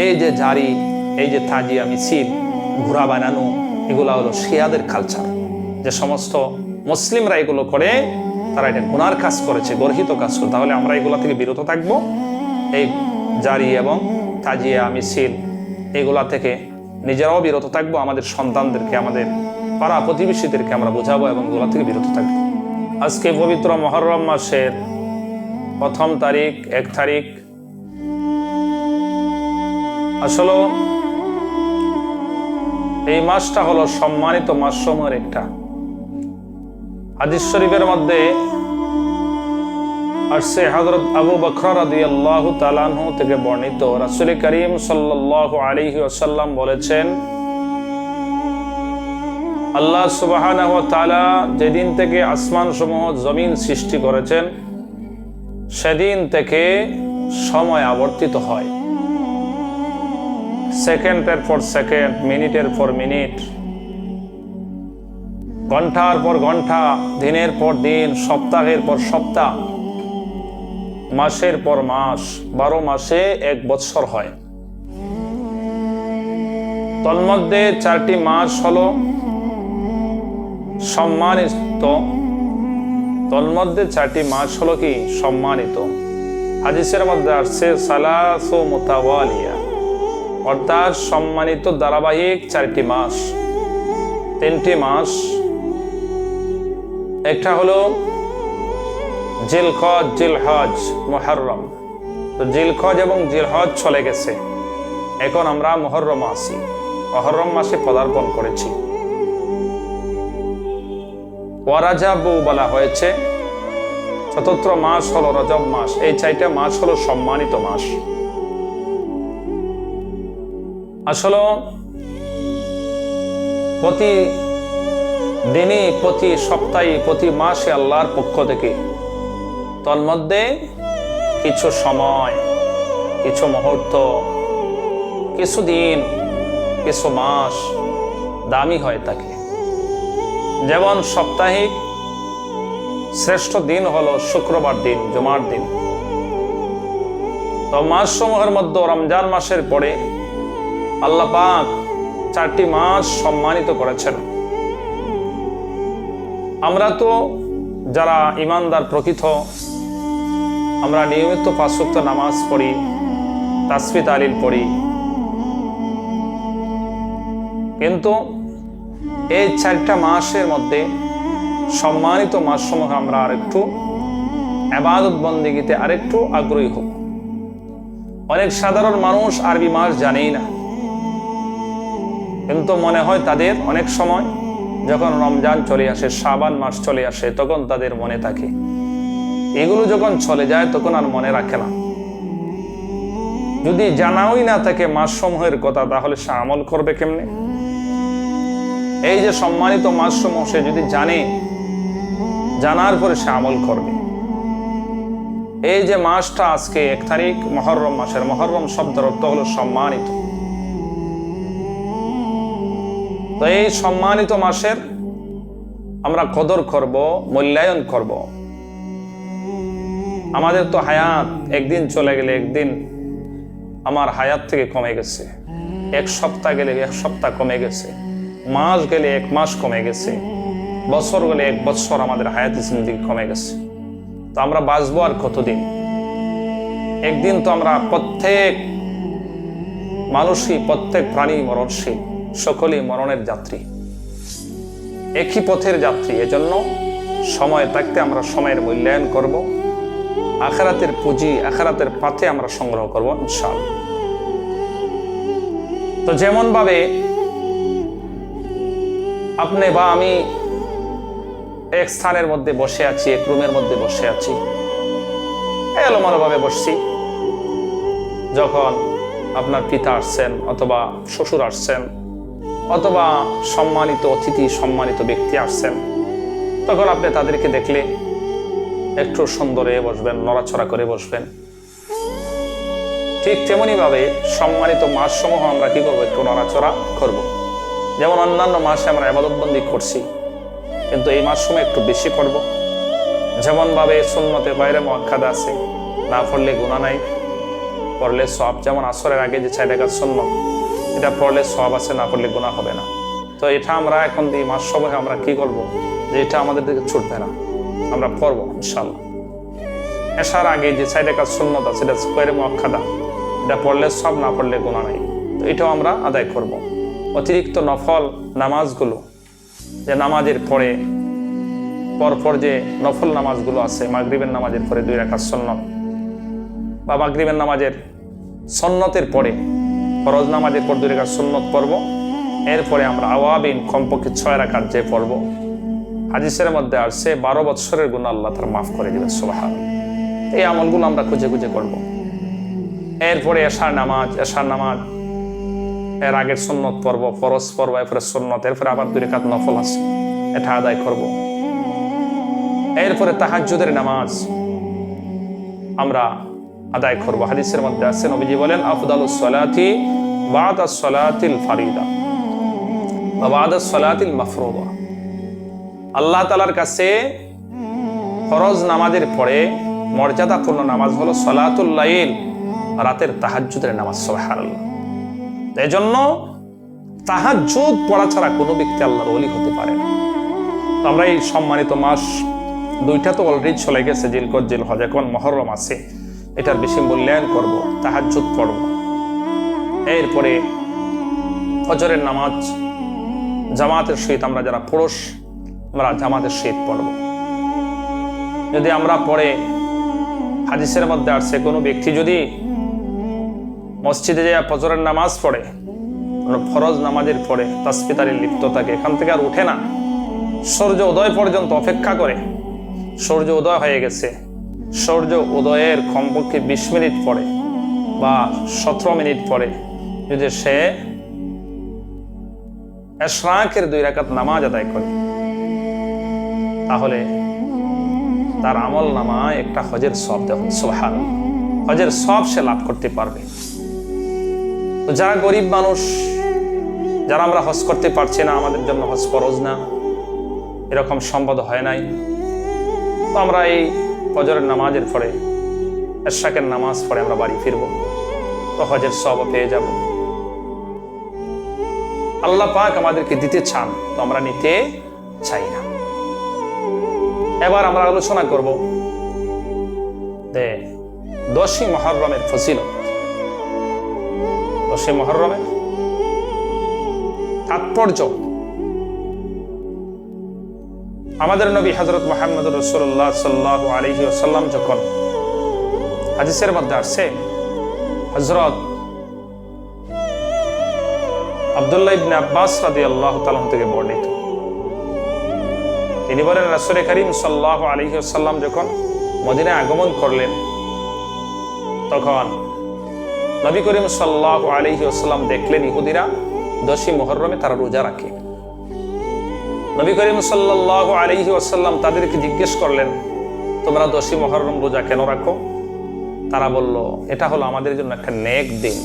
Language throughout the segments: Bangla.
এই যে জারি, এই যে তাজিয়া মিছিল, ঘোড়া বানানো, এগুলো হলো শিয়াদের কালচার যে সমস্ত মুসলিমরা এগুলো করে, তারা এটা গুনার কাজ করেছে, গর্হিত কাজ করে। তাহলে আমরা এগুলো থেকে বিরত থাকব। এই জারি এবং তাজিয়া মিছিল, এগুলা থেকে নিজেরাও বিরত থাকব, আমাদের সন্তানদেরকে, আমাদের পাড়া প্রতিবেশীদেরকে আমরা বোঝাবো এবং এগুলা থেকে বিরত থাকব। আজকে পবিত্র মহরম মাসের প্রথম তারিখ, এক তারিখ আসলে এই মাসটা হলো সম্মানিত মাস সমূহের একটা। হাদিস শরীফের মধ্যে আসছে হযরত আবু বখর তাআলা আনহু থেকে বর্ণিত। রাসূল করিম সাল্লাল্লাহু আলাইহি ওয়াসাল্লাম বলেছেন, আল্লাহ ওয়া যেদিন থেকে আসমান সমূহ জমিন সৃষ্টি করেছেন, সেদিন থেকে সময় আবর্তিত হয়। সেকেন্ডের পর সেকেন্ড মিনিটের পর মিনিট ঘণ্টার পর ঘণ্টা, দিনের পর দিন, সপ্তাহের পর সপ্তাহ, মাসের পর মাস, বারো মাসে এক বৎসর হয়। তন্মধ্যে চারটি মাস হল সম্মানিত। তন্মধ্যে চারটি মাস হলো কি? সম্মানিত। হাদিসের মধ্যে আসছে, সালাসো মোতাওয়ালিয়া। অর্থাৎ সম্মানিত ধারাবাহিক চারটি মাস। তিনটি মাস। একটা হলো জিলখজ জিলহজ মোহরম তো জিলখজ এবং জিলহজ চলে গেছে। এখন আমরা মহরম আসি মহরম মাসে পদার্পণ করেছি। ওয়ারাজাবু বলা হয়েছে। চতুর্থ মাস হলো রজব মাস। এই চারটা মাস হলো সম্মানিত মাস। আসলে প্রতি দিনে প্রতি সপ্তাহে, প্রতি মাসে আল্লাহর পক্ষ থেকে তন্মধ্যে কিছু সময়, কিছু মুহূর্ত, কিছু দিন, কিছু মাস দামি হয়ে থাকে। যেমন সাপ্তাহিক শ্রেষ্ঠ দিন হলো শুক্রবার দিন, জুমার দিন। তো মাস সমূহের মধ্যে রমজান মাসের পরে আল্লাহ পাক চারটি মাস সম্মানিত করেছেন। আমরা তো যারা ইমানদার প্রকৃত, আমরা নিয়মিত পাঁচক্ত নামাজ পড়ি তাসফি তালিল পড়ি। কিন্তু এই চারটা মাসের মধ্যে সম্মানিত মাস মাসসমূহ আমরা আরেকটু আবাদত বন্দিগিতে আরেকটু আগ্রহী হোক অনেক সাধারণ মানুষ আরবি মাস জানেই না। কিন্তু মনে হয় তাদের অনেক সময় যখন রমজান চলে আসে সাবান মাস চলে আসে, তখন তাদের মনে থাকে। এগুলো যখন চলে যায়, তখন আর মনে রাখে না। যদি জানাওই না থাকে মাস সমূহের কথা, তাহলে সে আমল করবে কেমনে? এই যে সম্মানিত মাস সমূহ সে যদি জানে, জানার পরে সে আমল করবে। এই যে মাসটা আজকে, এক তারিখ, মহরম মাসের মহরম শব্দের অর্থ হলো সম্মানিত। তো এই সম্মানিত মাসের আমরা কদর করব, মূল্যায়ন করব। আমাদের তো হায়াত একদিন চলে গেলে একদিন আমার হায়াত থেকে কমে গেছে। এক সপ্তাহ গেলে এক সপ্তাহ কমে গেছে। মাস গেলে এক মাস কমে গেছে। বছর গেলে এক বছর আমাদের হায়াত জিন্দিগি কমে গেছে। তো আমরা বাঁচবো আর কতদিন? একদিন তো আমরা প্রত্যেক মানুষই, প্রত্যেক প্রাণী মরণশীল। সকলেই মরণের যাত্রী। একই পথের যাত্রী, এজন্য সময় থাকতে আমরা সময়ের মূল্যায়ন করব। আখারাতের পুঁজি, আখারাতের পাথে আমরা সংগ্রহ করব ইনশাল তো যেমন ভাবে আপনি বা আমি এক স্থানের মধ্যে বসে আছি, এক রুমের মধ্যে বসে আছি, এলোমালোভাবে বসছি। যখন আপনার পিতা আসছেন অথবা শ্বশুর আসছেন অথবা সম্মানিত অতিথি, সম্মানিত ব্যক্তি আসছেন, তখন আপনি তাদেরকে দেখলে একটু সুন্দরে বসবেন, নড়াচড়া করে বসবেন ঠিক তেমনিভাবে সম্মানিত মাস সমূহ আমরা কি করব একটু নড়াচড়া করব। যেমন অন্যান্য মাসে আমরা আবাদতবন্দি করছি, কিন্তু এই মাস সময় একটু বেশি করব। যেমনভাবে সুন্নতে বাইরে মক্কাদ আছে, না পড়লে গুণা নাই, পড়লে সব যেমন আসরের আগে যে চার রেখাত শূন্য এটা পড়লে সব আছে, না পড়লে গুণা হবে না। তো এটা আমরা এখন এই মাস সময় আমরা কি করব? যে এটা আমাদের দিকে ছুটবে না। আমরা পড়ব ইনশাল্লাহ এসার আগে যে চার রেখাত শূন্যতা সেটা স্কোয়ার মক্ষাদা এটা পড়লে সব, না পড়লে গুণা নাই। তো এটাও আমরা আদায় করব। অতিরিক্ত নফল নামাজগুলো যে নামাজের পরে, পরপর যে নফল নামাজগুলো আছে, মাগরিবের নামাজের পরে দুই রাখার সন্ন্যত বা মাগরিবের নামাজের সন্নতের পরে ফরজ নামাজের পর দুই রাখার সন্ন্যত পড়ব। এরপরে আমরা আওয়াবিন কমপক্ষে ছয় রাখার যে পড়ব। হাদিসের মধ্যে আসছে, বারো বৎসরের গুণ আল্লাহ তার মাফ করে দেবেন সোবাহান এই আমলগুলো আমরা খুঁজে খুঁজে করব। এরপরে এশার নামাজ এশার নামাজ, এর আগের সন্ন্যত পর্ব ফরজ পর্ব এরপরে সন্ন্যত এরপরে আবার দুই রেখাত নফল আছে, এটা আদায় করব। এরপরে তাহাজ্জুদের নামাজ, আমরা আদায় করব। হাদিসের মধ্যে আছে, নবীজি বলেন আফদালুস সালাতি বাদা সালাতিল ফারিদা। বাদা সালাতিল মাফরুদা। আল্লাহ তাআলার কাছে ফরজ নামাজের পরে মর্যাদাপূর্ণ নামাজ হলো সলাতুল লাইল, রাতের তাহাজ্জুদের নামাজ, সুবহানাল্লাহ। এই জন্য তাহাজ্জুদ পড়া ছাড়া কোনো ব্যক্তি আল্লাহর ওলি হতে পারে না। আমরা এই সম্মানিত মাস দুইটা তো অলরেডি চলে গেছে, জিলকত জিল হজ এখন মহরম আছে। এটার বেশি মূল্যায়ন করব, তাহাজ্জুদ পড়ব। এরপরে ফজরের নামাজ, জামাতের সহিত আমরা যারা পুরুষ, আমরা জামাতের সহিত পড়ব। যদি আমরা পড়ে হাদিসের মধ্যে আসছে, কোনো ব্যক্তি যদি মসজিদে যায় ফজরের নামাজ পড়ে ফরজ নামাজের পড়ে তাসপিতারে লিপ্ত থাকে, এখান থেকে আর উঠে না, সূর্য উদয় পর্যন্ত অপেক্ষা করে, সূর্য উদয় হয়ে গেছে সূর্য উদয়ের কমপক্ষে বিশ মিনিট পরে বা সতেরো মিনিট পরে। যদি সে এশরাকের দুই রাকাত নামাজ আদায় করে, তাহলে তার আমল নামায় একটা হজের সব দেখুন সোহান হজের সব সে লাভ করতে পারবে। তো যারা গরিব মানুষ, যারা আমরা হজ করতে পারছি না, আমাদের জন্য হজ ফরজ না, এরকম সম্পদ হয় নাই। তো আমরা এই ফজরের নামাজের পরে এরশাকের নামাজ পড়ে আমরা বাড়ি ফিরব, তো হজের সব পেয়ে যাব। আল্লাহ পাক আমাদেরকে দিতে চান, তো আমরা নিতে চাই না। এবার আমরা আলোচনা করব দশই মহরমের ফজিলত। দশই মহরমের তাৎপর্য আমাদের নবী হজরত মোহাম্মদ রসুল্লাহ সাল্লাহ আলহি আসাল্লাম যখন হাদিসের মধ্যে আসছে হজরত আবদুল্লাহ ইবনে আব্বাস রাদি আল্লাহ তালাম থেকে বর্ণিত। তিনি বলেন, রাসুল করিম সাল্লাহ আলহি আসাল্লাম যখন মদিনায় আগমন করলেন, তখন নবী করিম সাল্লাহ আলহি আসাল্লাম দেখলেন ইহুদিরা দশই মোহরমে তারা রোজা রাখে। নবী করিম সাল্লাহ আলহি আসাল্লাম তাদেরকে জিজ্ঞেস করলেন, তোমরা দশই মহরম রোজা কেন রাখো? তারা বলল, এটা হলো আমাদের জন্য একটা নেক দিন।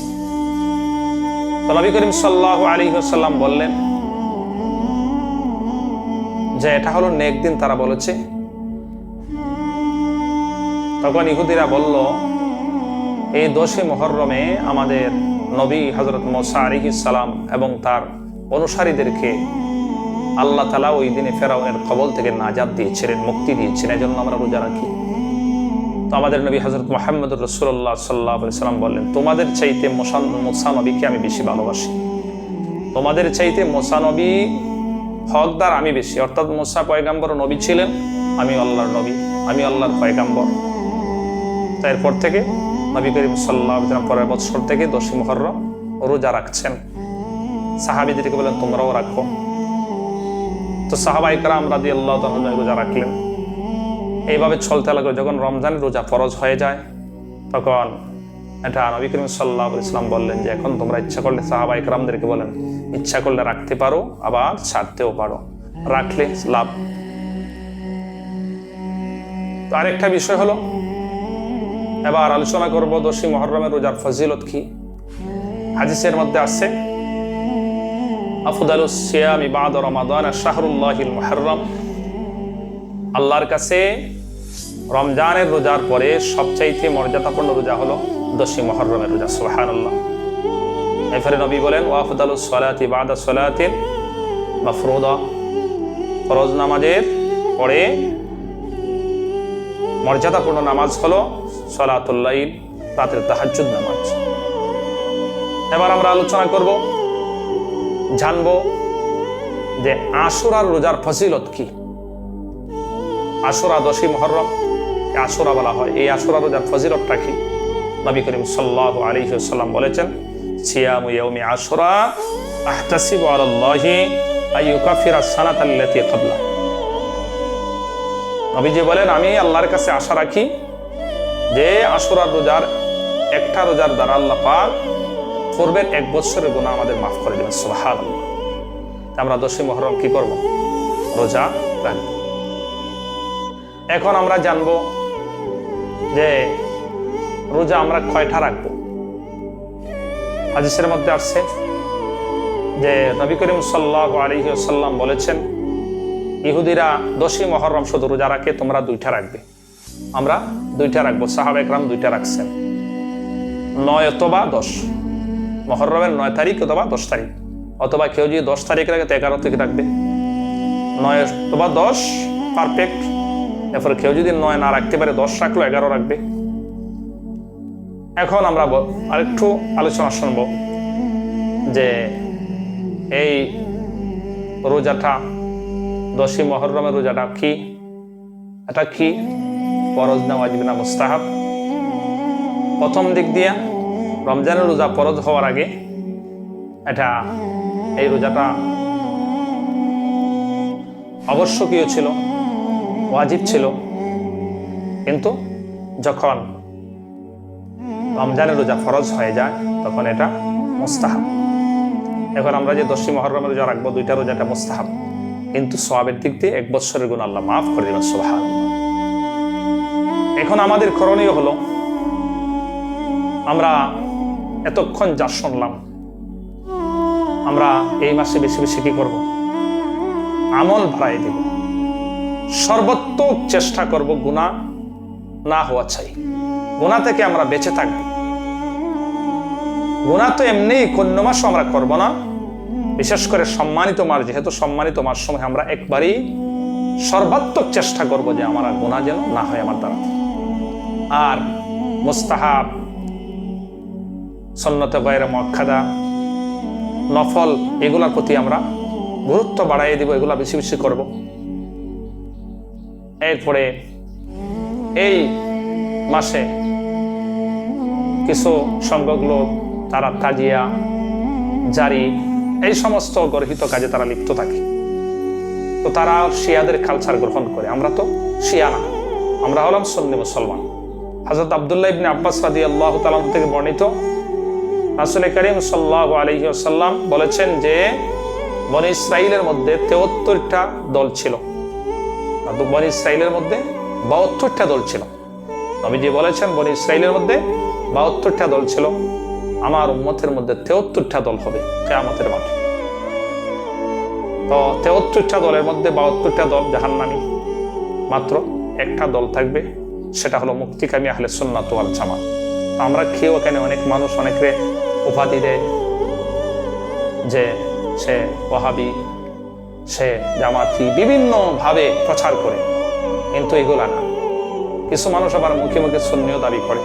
তো নবী করিম সাল্লাহ আলহি আসাল্লাম বললেন, যে এটা হলো নেক দিন, তারা বলেছে। তখন ইহুদিরা বলল, এই দশই মহরমে আমাদের নবী হজরত মোসা আলিহি সালাম এবং তার অনুসারীদেরকে আল্লাহ তালা ওই দিনে ফেরাউনের কবল থেকে নাজাদ দিয়েছিলেন, মুক্তি দিয়েছিলেন। এই জন্য আমরা রোজা রাখি। তো আমাদের নবী হজরত মোহাম্মদ রসুল্লাহ সাল্লাহ সাল্লাম বললেন, তোমাদের চাইতে মোসান মোসা নবীকে আমি বেশি ভালোবাসি। তোমাদের চাইতে মোসা নবী হকদার আমি বেশি। অর্থাৎ মোসা পয়গাম্বর নবী ছিলেন, আমি আল্লাহর নবী, আমি আল্লাহর পয়গাম্বর। তাই এরপর থেকে নবী করিম সাল্লাহ পরের বছর থেকে দশী মহরম রোজা রাখছেন। সাহাবিদেরকে বলেন তোমরাও রাখো। তো সাহাবাইকরাম রাদি আল্লাহ রোজা রাখলেন। এইভাবে চলতে লাগল, যখন রমজানের রোজা ফরজ হয়ে যায়, তখন এটা নবী করিম সাল্লাহ ইসলাম বললেন যে, এখন তোমরা ইচ্ছা করলে সাহাবাইকরামদেরকে বলেন, ইচ্ছা করলে রাখতে পারো, আবার ছাড়তেও পারো। রাখলে লাভ। আরেকটা বিষয় হলো, এবার আলোচনা করব দোষী মহরমের রোজার ফজিলত কি? হাদিসের মধ্যে আছে আফদাল সিয়াম ইবাদ রমাদান শাহরুল্লাহিল মুহররম। আল্লাহর কাছে রমজানের রোজার পরে সবচাইতে মর্যাদাপূর্ণ রোজা হলো দশী মহরমের রোজা, সুবহানাল্লাহ। এরপরে নবী বলেন ওয়াফদালু সলাতি বাদা সলাতিন মাফরুদা। ফরজ নামাজের পরে মর্যাদাপূর্ণ নামাজ হলো সলাতুল্লাইল রাতের তাহাজ্জুদ নামাজ। এবার আমরা আলোচনা করব জানব যে আশুরার রোজার ফজিলত কি? আশুরা দশী মহরম আশুরা বলা হয়। এই আশুরা রোজার ফজিলতটা কি? নবী করিম সাল্লাহ আলী সাল্লাম বলেছেন, সিয়ামু আশুরা আহতাসিবু আলাল্লাহি আইয়ুকাফিরা সানাতাল্লাতী ক্বাবলা। নবীজি বলেন, আমি আল্লাহর কাছে আশা রাখি যে আশুরার রোজার একটা রোজার দ্বারা আল্লাহ পাক পূর্বের এক বছরের গুণা আমাদের মাফ করে দেবেন, সুবহানাল্লাহ। আমরা দশই মহরম কি করব? রোজা রাখব। এখন আমরা জানব যে রোজা আমরা কয়টা রাখব? হাদিসের মধ্যে আসছে যে নবী করিম সাল্লাহ আলী সাল্লাম বলেছেন, ইহুদিরা দশই মহরম শুধু রোজা রাখে, তোমরা দুইটা রাখবে। আমরা দুইটা রাখব সাহাব একরাম দুইটা রাখছেন। নয় অথবা দশ। মহরমের নয় তারিখ অথবা দশ তারিখ। অথবা কেউ যদি দশ তারিখ রাখে তো এগারো তারিখ রাখবে নয় অথবা দশ পারফেক্ট এরপরে কেউ যদি নয় না রাখতে পারে, দশ রাখল, এগারো রাখবে। এখন আমরা আরেকটু আলোচনা শুনব যে এই রোজাটা, দশই মহরমের রোজাটা কি? এটা কি? ফরজ না ওয়াজিব না মুস্তাহাব? প্রথম দিক দিয়া রমজানের রোজা ফরজ হওয়ার আগে এটা এই রোজাটা আবশ্যকীয় ছিল, ওয়াজিব ছিল। কিন্তু যখন রমজানের রোজা ফরজ হয়ে যায়, তখন এটা মুস্তাহাব। এখন আমরা যে দশই মহরমের রোজা রাখব, দুইটা রোজাটা মুস্তাহাব। কিন্তু সবাবের দিক দিয়ে এক বছরের গুণ আল্লাহ মাফ করে দেবেন সোহান এখন আমাদের করণীয় হলো আমরা এতক্ষণ যা শুনলাম, আমরা এই মাসে বেশি বেশি কি করব? আমল বাড়াই দিব। সর্বোত্তম চেষ্টা করব গুণা না হওয়া চাই গুণা থেকে আমরা বেঁচে থাকব। গুণা তো এমনি কন্য মাসও আমরা করব না। বিশেষ করে সম্মানিত মাস যেহেতু সম্মানিত মাস সময় আমরা একবারই সর্বাত্মক চেষ্টা করব যে আমার আর গুণা যেন না হয় আমার দ্বারা। আর মুস্তাহাব সন্ন্যতে বাইরে মক্কাদা। নফল এগুলার প্রতি আমরা গুরুত্ব বাড়াই দিব, এগুলা বেশি বেশি করব। এরপরে এই মাসে কিছু সংখ্যক লোক তারা তাজিয়া, জারি, এই সমস্ত গর্হিত কাজে তারা লিপ্ত থাকে। তো তারা শিয়াদের কালচার গ্রহণ করে। আমরা তো শিয়া না। আমরা হলাম সন্নি মুসলমান। হজরত আবদুল্লাহ ইবনে আব্বাস রাদি আল্লাহ তালাম থেকে বর্ণিত রাসুল করিম সাল্লাহ আলহি আসাল্লাম বলেছেন যে বন ইসরাইলের মধ্যে তেহত্তরটা দল ছিল। বন ইসরাইলের মধ্যে বাহাত্তরটা দল ছিল। নবীজি বলেছেন, বন ইসরাইলের মধ্যে বাহাত্তরটা দল ছিল। আমার উম্মতের মধ্যে তেহত্তরটা দল হবে কেয়ামতের মাঠে। তো তেহত্তরটা দলের মধ্যে বাহাত্তরটা দল জাহান্নামি। মাত্র একটা দল থাকবে, সেটা হলো মুক্তিকামী আহলে সুন্নাত ওয়াল জামাত। তো আমরা খেয়েও এখানে অনেক মানুষ অনেকে উপাধি দেয় যে সে ওহাবি সে জামাতি বিভিন্নভাবে প্রচার করে, কিন্তু এগুলা না। কিছু মানুষ আবার মুখে মুখে শূন্যও দাবি করে।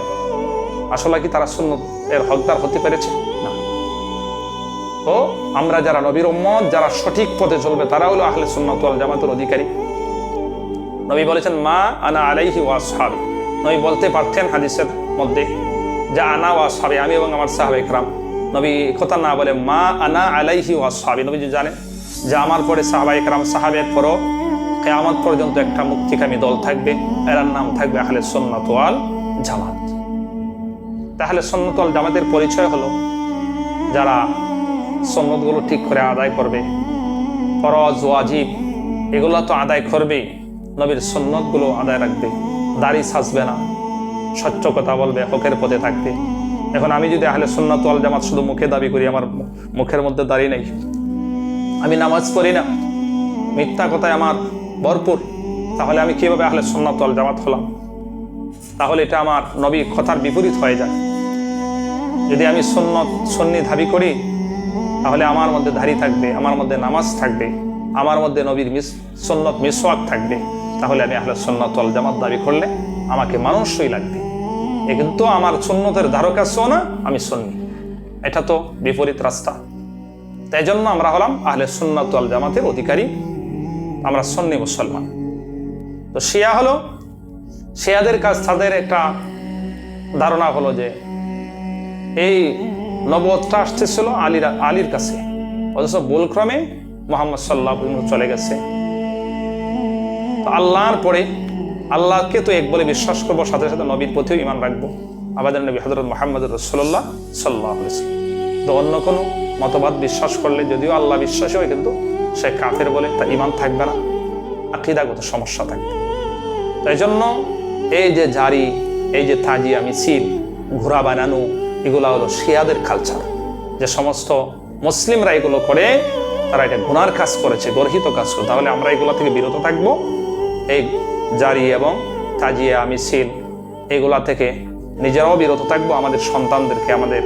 আসলে কি তারা শূন্য এর হকদার হতে পেরেছে? না। তো আমরা যারা নবীর উম্মত, যারা সঠিক পথে চলবে তারা হলো আহলে সুন্নাত ওয়াল জামাতের অধিকারী। নবী বলেছেন, মা আনা আলাইহি ওয়াসহাবি। নবী বলতে পারতেন হাদিসের মধ্যে যে আনা ওয়াসহাবি আমি এবং আমার সাহাবে একরাম নবী কথা না বলে মা আনা আলাইহি ওয়াসহাবি নবী যে জানেন যে আমার পরে সাহাবা একরাম সাহাবের পরও কেয়ামত পর্যন্ত একটা মুক্তিকামী দল থাকবে। এরার নাম থাকবে আহলে সুন্নাত ওয়াল জামাত। তাহলে সুন্নাত ওয়াল জামাতের পরিচয় হলো যারা সন্ন্যতগুলো ঠিক করে আদায় করবে, ফরজ, ওয়াজিব, এগুলো তো আদায় করবেই। নবীর সন্ন্যতগুলো আদায় রাখবে। দাড়ি সাজবে না। স্বচ্ছ কথা বলবে, হকের পথে থাকবে। এখন আমি যদি আহলে সুন্নাত ওয়াল জামাত শুধু মুখে দাবি করি, আমার মুখের মধ্যে দাঁড়িয়ে নেই। আমি নামাজ পড়ি না, মিথ্যা কথায় আমার ভরপুর। তাহলে আমি কীভাবে আহলে সুন্নাত ওয়াল জামাত হলাম? তাহলে এটা আমার নবী কথার বিপরীত হয়ে যায়। যদি আমি সন্ন্যত সন্নি দাবি করি, তাহলে আমার মধ্যে ধারি থাকবে, আমার মধ্যে নামাজ থাকবে, আমার মধ্যে নবীর মিস, সন্নত মিসওয়াক থাকবে। তাহলে আমি আহলে সন্ন্যত ওয়াল জামাত দাবি করলে আমাকে মানুষই লাগবে। কিন্তু আমার সুন্নতের ধারকাছ না, আমি সন্নি। এটা তো বিপরীত রাস্তা। তাই জন্য আমরা হলাম আহলে সুন্নাত ওয়াল জামাতের অধিকারী। আমরা সন্নি মুসলমান। তো শিয়া হলো, শিয়াদের কাছ তাদের একটা ধারণা হলো যে, এই নবতটা আসতেছিল আলীর আলীর কাছে। অথচ ভুলক্রমে মোহাম্মদ সাল্লাহ চলে গেছে। আল্লাহর পরে আল্লাহকে তো এক বলে বিশ্বাস করব, সাথে সাথে নবীর প্রতিও ইমান রাখব। আমাদের নবী হজরত মোহাম্মদ রসোল্লাহ সাল্লাহ তো অন্য কোনো মতবাদ বিশ্বাস করলে যদিও আল্লাহ বিশ্বাসী হয়, কিন্তু সে কাফের বলে তা ইমান থাকবে না, আকিদাগত সমস্যা থাকবে। তাই জন্য এই যে জারি, এই যে তাজিয়া মিছিল, ঘোড়া বানানো, এগুলো হলো শিয়াদের কালচার যে সমস্ত মুসলিমরা এগুলো করে, তারা এটা গুনার কাজ করেছে, গর্হিত কাজ করে। তাহলে আমরা এগুলো থেকে বিরত থাকব। এই জারি এবং তাজিয়া আমি মিছিল এগুলা থেকে নিজেরাও বিরত থাকব, আমাদের সন্তানদেরকে, আমাদের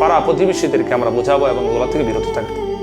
পাড়া প্রতিবেশীদেরকে আমরা বোঝাবো এবং এগুলো থেকে বিরত থাকব।